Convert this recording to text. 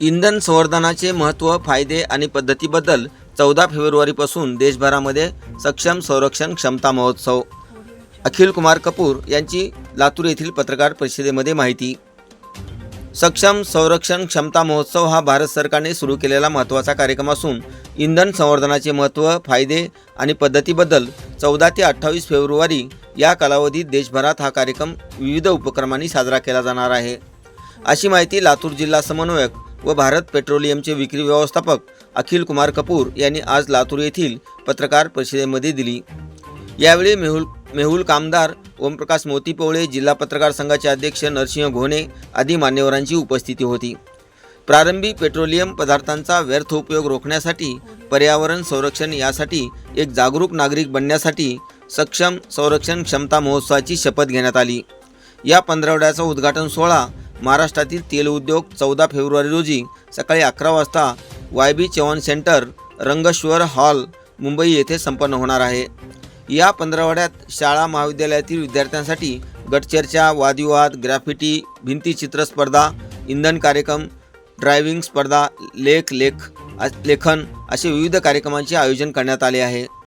इंधन संवर्धनाचे महत्त्व फायदे आणि पद्धतीबद्दल चौदा फेब्रुवारीपासून देशभरामध्ये सक्षम संरक्षण क्षमता महोत्सव. अखिल कुमार कपूर यांची लातूर येथील पत्रकार परिषदेमध्ये माहिती. सक्षम संरक्षण क्षमता महोत्सव हा भारत सरकारने सुरू केलेला महत्त्वाचा कार्यक्रम असून इंधन संवर्धनाचे महत्त्व फायदे आणि पद्धतीबद्दल चौदा ते अठ्ठावीस फेब्रुवारी या कालावधीत देशभरात हा कार्यक्रम विविध उपक्रमांनी साजरा केला जाणार आहे. अशी माहिती लातूर जिल्हा समन्वयक व भारत पेट्रोलियमचे विक्री व्यवस्थापक अखिल कुमार कपूर यांनी आज लातूर येथील पत्रकार परिषदेमध्ये दिली. यावेळी मेहुल मेहुल कामदार ओमप्रकाश मोतीपवळे जिल्हा पत्रकार संघाचे अध्यक्ष नरसिंह घोणे आदी मान्यवरांची उपस्थिती होती. प्रारंभी पेट्रोलियम पदार्थांचा व्यर्थ उपयोग रोखण्यासाठी पर्यावरण संरक्षण यासाठी एक जागरूक नागरिक बनण्यासाठी सक्षम संरक्षण क्षमता महोत्सवाची शपथ घेण्यात आली. या पंधरवड्याचा उद्घाटन सोहळा महाराष्ट्रातील तेल उद्योग चौदा फेब्रुवारी रोजी सकाळी अकरा वाजता Y B Chavan Centre Rangswar Hall Mumbai येथे संपन्न होणार आहे. या पंधरवड्यात शाळा महाविद्यालयातील विद्यार्थ्यांसाठी गटचर्चा वादविवाद ग्राफिटी भिंतीचित्र स्पर्धा इंधन कार्यक्रम ड्रायव्हिंग स्पर्धा लेख लेख लेखन असे विविध कार्यक्रमांचे आयोजन करण्यात आले आहे.